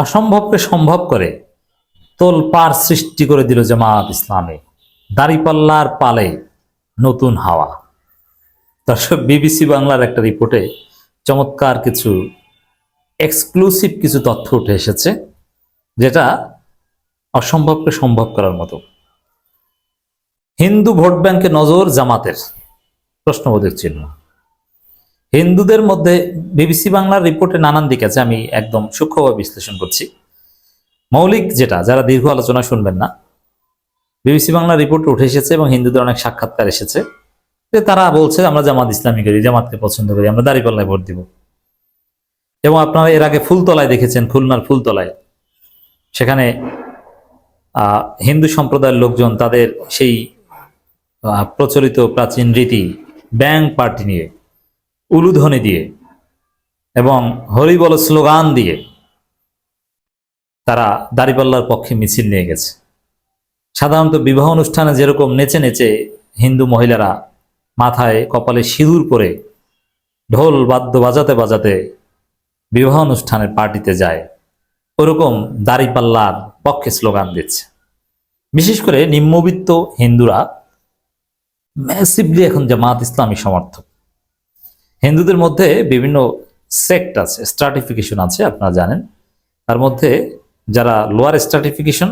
অসম্ভবকে সম্ভব করে তোল পার সৃষ্টি করে দিল জামাত ইসলামে। দাড়িপাল্লার পালে নতুন হাওয়া। দর্শক, বিবিসি বাংলার একটা রিপোর্টে চমৎকার কিছু, এক্সক্লুসিভ কিছু তথ্য উঠে এসেছে, যেটা অসম্ভবকে সম্ভব করার মতো। হিন্দু ভোট ব্যাংকে নজর জামাতের প্রশ্নবোধক চিহ্ন। হিন্দুদের মধ্যে বিবিসি বাংলার রিপোর্টে নানান দিক আছে, আমি একদম সূক্ষ্মভাবে বিশ্লেষণ করছি। মৌলিক যেটা, যারা দীর্ঘ আলোচনা শুনবেন না, বিবিসি বাংলার রিপোর্ট উঠে এসেছে এবং হিন্দুদের অনেক সাক্ষাৎকার এসেছে। যে তারা বলছে, আমরা জামাত ইসলামী করি, জামাতকে পছন্দ করি, আমরা দাঁড়িপাল্লায় ভোট দিব। এবং আপনারা এর আগে ফুলতলায় দেখেছেন, খুলনার ফুলতলায়। সেখানে হিন্দু সম্প্রদায়ের লোকজন তাদের সেই প্রচলিত প্রাচীন রীতি ব্যাংক পার্টি নিয়ে উলুধ্বনি দিয়ে এবং হরিবল স্লোগান দিয়ে তারা দাড়িপাল্লার পক্ষে মিছিল নিয়ে গেছে। সাধারণত বিবাহ অনুষ্ঠানে যেরকম নেচে নেচে হিন্দু মহিলারা মাথায় কপালে সিঁদুর করে ঢোল বাদ্য বাজাতে বাজাতে বিবাহ অনুষ্ঠানের পার্টিতে যায়, ওরকম দাড়িপাল্লার পক্ষে স্লোগান দিচ্ছে। বিশেষ করে নিম্নবিত্ত হিন্দুরা ম্যাসিভলি এখন জামাত ইসলামী সমর্থক। হিন্দুদের মধ্যে বিভিন্ন সেক্ট আছে স্ট্রাটিফিকেশন আছে, আপনারা জানেন। তার মধ্যে যারা লোয়ার স্ট্রাটিফিকেশন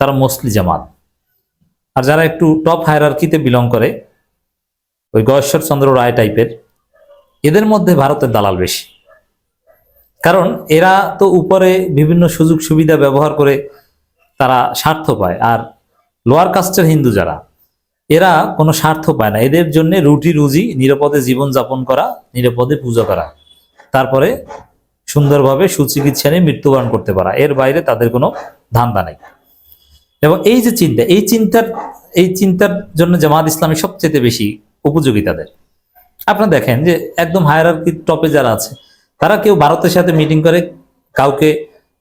তারা মোস্টলি জামাত। আর যারা একটু টপ হায়ারার্কিতে বিলং করে, ওই গয়েশ্বর চন্দ্র রায় টাইপের এদের মধ্যে ভারতের দালাল বেশি। কারণ এরা তো উপরে বিভিন্ন সুযোগ সুবিধা ব্যবহার করে তারা স্বার্থ পায়। আর লোয়ার কাস্টের হিন্দু যারা এরা কোনো স্বার্থ পায় না। এদের জন্য রুটি রুজি, নিরাপদে জীবন যাপন করা, নিরাপদে পুজো করা। তারপরে সুন্দরভাবে সুচিকিৎসা নিয়ে মৃত্যুবরণ করতে পারা। এর বাইরে তাদের কোনো ধান্দা নেই। এবং এই যে চিন্তা, এই চিন্তার এই চিন্তার জন্য জামাত ইসলামী সবচেয়ে বেশি উপযোগী তাদের। আপনারা দেখেন যে একদম হায়ারার্কি টপে যারা আছে, তারা কেউ ভারতের সাথে মিটিং করে, কাউকে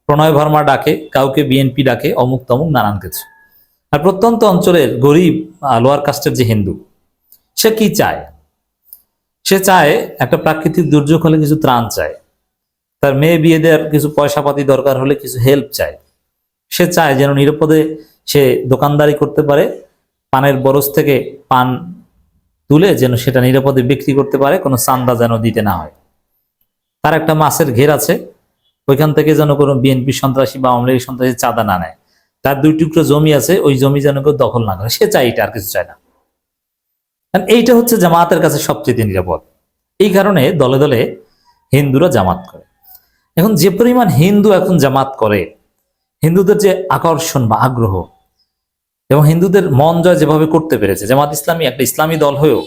প্রণয় ভার্মা ডাকে, কাউকে বিএনপি ডাকে অমুক তমুক নানান কিছু। আর প্রত্যন্ত অঞ্চলের গরিব লোয়ার কাস্টের যে হিন্দু, সে কি চায়? সে চায় একটা প্রাকৃতিক দুর্যোগ হলে কিছু ত্রাণ চায়। তার মেয়ে বিয়ে দেওয়ার কিছু পয়সাপাতি দরকার হলে কিছু হেল্প চায়। সে চায় যেন নিরাপদে সে দোকানদারি করতে পারে, পানের বরস থেকে পান তুলে যেন সেটা নিরাপদে বিক্রি করতে পারে, কোনো চান্দা যেন দিতে না হয়। তার একটা মাছের ঘের আছে, ওইখান থেকে যেন কোনো বিএনপি সন্ত্রাসী বা আওয়ামী সন্ত্রাসী চাঁদা না নেয়। তার দুই টুকরো জমি আছে, ওই জমি যেন কেউ দখল না করে। সে চায় এটা, আর কিছু চায় না। কারণ এইটা হচ্ছে জামাতের কাছে সবচেয়ে নিরাপদ। এই কারণে দলে দলে হিন্দুরা জামাত করে। এখন যে পরিমাণ হিন্দু এখন জামাত করে, হিন্দুদের যে আকর্ষণ বা আগ্রহ, এবং হিন্দুদের মন জয় যেভাবে করতে পেরেছে, জামাত ইসলামী একটা ইসলামী দল হয়েও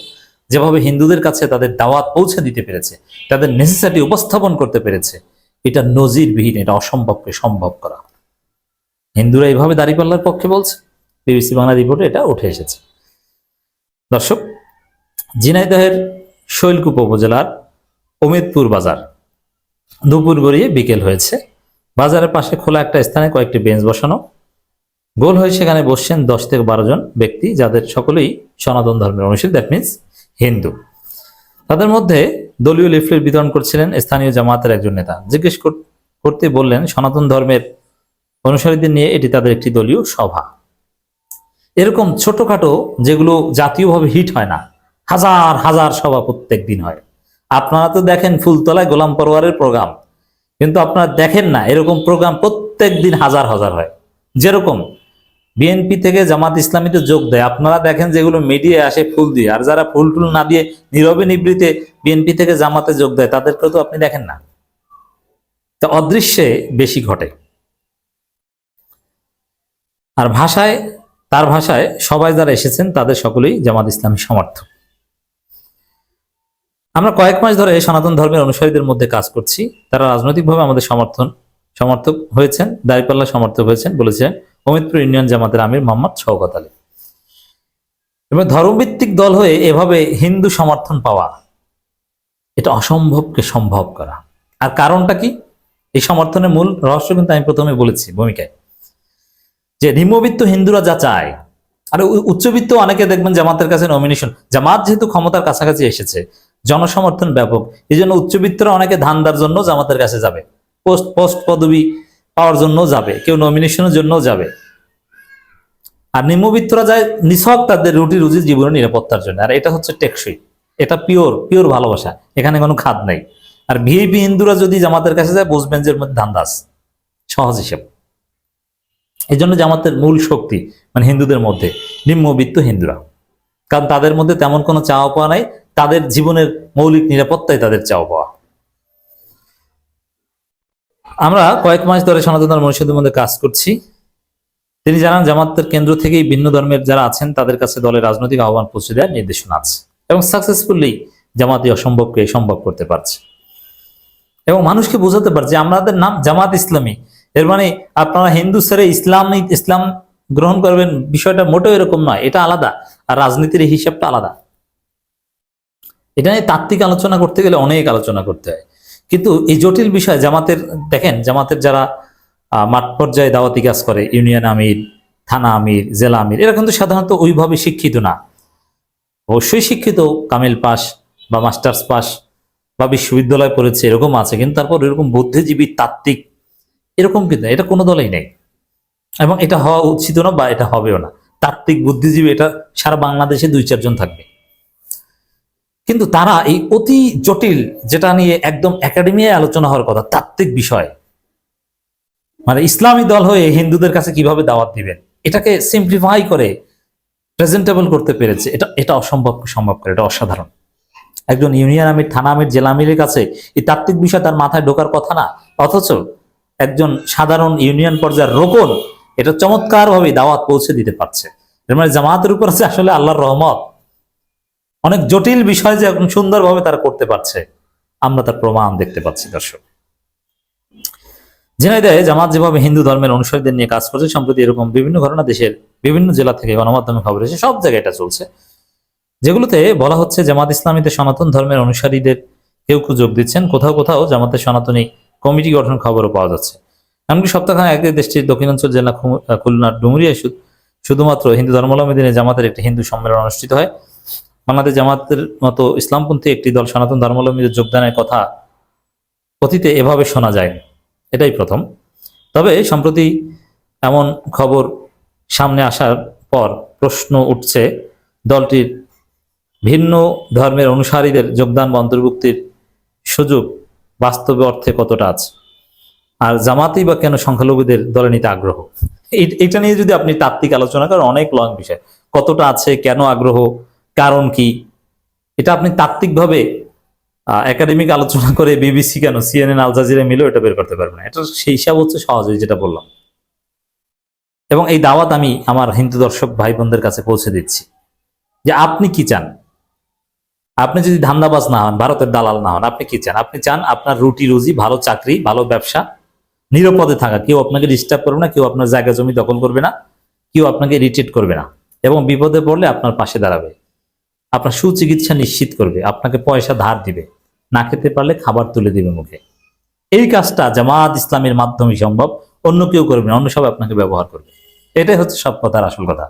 যেভাবে হিন্দুদের কাছে তাদের দাওয়াত পৌঁছে দিতে পেরেছে, তাদের নেসেসারি উপস্থাপন করতে পেরেছে, এটা নজিরবিহীন, এটা অসম্ভবকে সম্ভব করা। হিন্দুরা এইভাবে দাঁড়িপাল্লার পক্ষে বলছে? বিবিসি বাংলা রিপোর্টে এটা উঠে এসেছে। দর্শক, ঝিনাইদহের শৈলকুপ উপজেলার অমিতপুর বাজার দুপুর গড়িয়ে বিকেল হয়েছে। বাজারের পাশে খোলা একটা স্থানে কয়েকটি বেঞ্চ বসানো। গোল হয়ে সেখানে বসছেন দশ থেকে বারো জন ব্যক্তি, যাদের সকলেই সনাতন ধর্মের অনুসারী। That means Hindu. তাদের মধ্যে দলীয় লিফলেট বিতরণ করছিলেন স্থানীয় জামাতের একজন নেতা। জিজ্ঞেস করতে বললেন, সনাতন ধর্মের অনুসারীদের নিয়ে এটি তাদের একটি দলীয় সভা। এরকম ছোটখাটো যেগুলো জাতীয়ভাবে হিট হয় না, হাজার হাজার সভা প্রত্যেক দিন হয়। আপনারা তো দেখেন ফুলতলায় গোলাম পরোয়ারের প্রোগ্রাম, কিন্তু আপনারা দেখেন না, এরকম প্রোগ্রাম প্রত্যেক দিন হাজার হাজার হয়। যেরকম বিএনপি থেকে জামাত ইসলামীতে যোগ দেয়, আপনারা দেখেন যেগুলো মিডিয়ায় আসে ফুল দিয়ে, আর যারা ফুল টুল না দিয়ে নীরবে নিবৃতে বিএনপি থেকে জামাতে যোগ দেয়, তাদেরকেও তো আপনি দেখেন না। তা অদৃশ্যে বেশি ঘটে। আর ভাষায়, তার ভাষায় সবাই যারা এসেছেন, তাদের সকলেই জামাত ইসলামী সমর্থক। আমরা কয়েক মাস ধরে সনাতন ধর্মের অনুসারীদের মধ্যে কাজ করছি। তারা রাজনৈতিকভাবে আমাদের সমর্থন, সমর্থক হয়েছেন, দাঁড়িপাল্লা সমর্থক হয়েছেন বলেছেন অমিতপুর ইউনিয়ন জামাতের আমির মোহাম্মদ শওকত আলী। এবং ধর্মভিত্তিক দল হয়ে এভাবে হিন্দু সমর্থন পাওয়া, এটা অসম্ভবকে সম্ভব করা। আর কারণটা কি? এই সমর্থনের মূল রহস্য কিন্তু আমি প্রথমে বলেছি ভূমিকায়। যে নিম্নবিত্ত হিন্দুরা যা চায়। আর উচ্চবিত্ত অনেকে দেখবেন জামাতের কাছে নমিনেশন জামাত যেহেতু ক্ষমতার কাছাকাছি এসেছে, জনসমর্থন ব্যাপক। এই জন্য উচ্চবিত্তরা অনেকে ধান্দার জন্য জামাতের কাছে যাবে। পোস্ট পোস্ট পদবি পাওয়ার জন্য যাবে। কেউ নমিনেশনের জন্য যাবে। আর নিম্নবিত্তরা যায় নিছক তাদের রুটি রুজি জীবনের নিরাপত্তার জন্য। আর এটা হচ্ছে টেকসই। এটা পিওর পিওর ভালোবাসা। এখানে কোনো খাদ নেই। আর ভিআইপি হিন্দুরা যদি জামাতের কাছে যায়, বুঝবেন যে মধ্যে ধান্দাস। সহজ হিসেব। এই জন্য জামাতের মূল শক্তি মানে হিন্দুদের মধ্যে, নিম্নবিত্ত হিন্দুরা। কারণ তাদের মধ্যে তেমন কোনো চাওয়া পাওয়া নাই, তাদের জীবনের মৌলিক নিরাপত্তাই তাদের চাওয়া পাওয়া। আমরা কয়েক মাস ধরে সনাতন ধর্ম অনুষদের মধ্যে কাজ করছি। তিনি জানান, জামাতের কেন্দ্র থেকেই ভিন্ন ধর্মের যারা আছেন, তাদের কাছে দলের রাজনৈতিক আহ্বান পৌঁছে দেওয়ার নির্দেশনা আছে এবং সাকসেসফুলি জামাতি অসম্ভবকে সম্ভব করতে পারছে। এবং মানুষকে বোঝাতে পারছে আমাদের নাম জামাত ইসলামী এর মানে আপনারা হিন্দু ছেড়ে ইসলাম ইসলাম গ্রহণ করবেন বিষয়টা মোটেও এরকম নয়। এটা আলাদা। আর রাজনীতির হিসাবটা আলাদা। এটা নিয়ে তাত্ত্বিক আলোচনা করতে গেলে অনেক আলোচনা করতে হয়। কিন্তু এই জটিল বিষয় জামাতের, দেখেন, জামাতের যারা মাঠ পর্যায়ে দাওয়াতি কাজ করে, ইউনিয়ন আমির, থানা আমির, জেলা আমির, এরা কিন্তু সাধারণত ওইভাবে শিক্ষিত না। অবশ্যই শিক্ষিত, কামিল পাস বা মাস্টার্স পাস বা বিশ্ববিদ্যালয় পড়েছে, এরকম আছে। কিন্তু তারপর এরকম বুদ্ধিজীবী, তাত্ত্বিক এরকম কিন্তু এটা কোনো দলেই নেই। এবং এটা হওয়া উচিত না বা এটা হবেও না। তাত্ত্বিক বুদ্ধিজীবী এটা সারা বাংলাদেশে দুই চারজন থাকবে। কিন্তু তারা এই অতি জটিল, যেটা নিয়ে একদম একাডেমিয়ায় আলোচনা হওয়ার কথা, তাত্ত্বিক বিষয়। মানে ইসলামী দল হয়ে হিন্দুদের কাছে কীভাবে দাওয়াত দিবেন? এটাকে সিম্পলিফাই করে প্রেজেন্টেবল করতে পেরেছে। এটা এটা অসম্ভব, সম্ভব করে, এটা অসাধারণ। একজন ইউনিয়ন আমির, থানা আমির, জেলা আমিরের কাছে এই তাত্ত্বিক বিষয় তার মাথায় ঢোকার কথা না। অথচ একজন সাধারণ ইউনিয়ন পর্যায়ের রোকন এটা চমৎকার ভাবে দাওয়াত পৌঁছে দিতে পারছে। এর মানে জামাতের উপর আছে আসলে আল্লাহর রহমত। অনেক জটিল বিষয় যে এখন সুন্দরভাবে তারা করতে পারছে, আমরা তার প্রমাণ দেখতে পাচ্ছি, দর্শক। ঝিনাইদহে জামাত যেভাবে হিন্দু ধর্মের অনুসারীদের নিয়ে কাজ করছে, সম্প্রতি এরকম বিভিন্ন ঘটনা দেশের বিভিন্ন জেলা থেকে গণমাধ্যমে খবর এসে সব জায়গায় এটা চলছে। যেগুলোতে বলা হচ্ছে জামাত ইসলামীতে সনাতন ধর্মের অনুসারীদের কেউ কেউ যোগ দিচ্ছেন, কোথাও কোথাও জামাতের সনাতনী কমিটি গঠন খবরও পাওয়া যাচ্ছে। এমনকি সপ্তাহখানে আগে দেশটির দক্ষিণাঞ্চল জেলা খুলনার ডুমুরিয়ায় শু- শুধুমাত্র হিন্দু ধর্মাবলম্বী জামাতের একটি হিন্দু সম্মেলন অনুষ্ঠিত হয়। বাংলাদেশ জামাতের মতো ইসলামপন্থী একটি দল সনাতন ধর্মাবলম্বীদের যোগদানের কথা অতীতে এভাবে শোনা যায়নি। এটাই প্রথম। তবে সম্প্রতি এমন খবর সামনে আসার পর প্রশ্ন উঠছে, দলটির ভিন্ন ধর্মের অনুসারীদের যোগদান বা অন্তর্ভুক্তির সুযোগ বাস্তবে অর্থে কতটা আছে? আর জামাতেই বা কেন সংখ্যালঘুদের দলে নিতে আগ্রহ? এটা নিয়ে যদি আপনি তাত্ত্বিক আলোচনা করেন, অনেক লং বিষয়। কতটা আছে, কেন আগ্রহ, কারণ কি? এটা আপনি তাত্ত্বিকভাবে একাডেমিক আলোচনা করে বিবিসি কেন সিএনএন আল জাজিরা মিলেও এটা বের করতে পারবে না। এটা সেই হিসাব হচ্ছে সহজে যেটা বললাম। এবং এই দাওয়াত আমি আমার হিন্দু দর্শক ভাই বোনদের কাছে পৌঁছে দিচ্ছি যে আপনি কি চান? আপনি যদি ধান্দাবাজ না হন, ভারতের দালাল না হন, আপনি কি চান? আপনি চান আপনার রুটি রুজি, ভালো চাকরি, ভালো ব্যবসা, নিরাপদে থাকা। কেউ আপনাকে ডিস্টার্ব করবে না, কেউ আপনার জায়গা জমি দখল করবে না, কেউ আপনাকে রিট্রিট করবে না এবং বিপদে পড়লে আপনার পাশে দাঁড়াবে। আপনার সুচিকিৎসা নিশ্চিত করবে, আপনাকে পয়সা ধার দিবে, না খেতে পারলে খাবার তুলে দিবে মুখে। এই কাজটা জামাত ইসলামের মাধ্যমে সম্ভব, অন্য কেউ করবে না, অন্য সব আপনাকে ব্যবহার করবে। এটাই হচ্ছে সব কথার আসল কথা।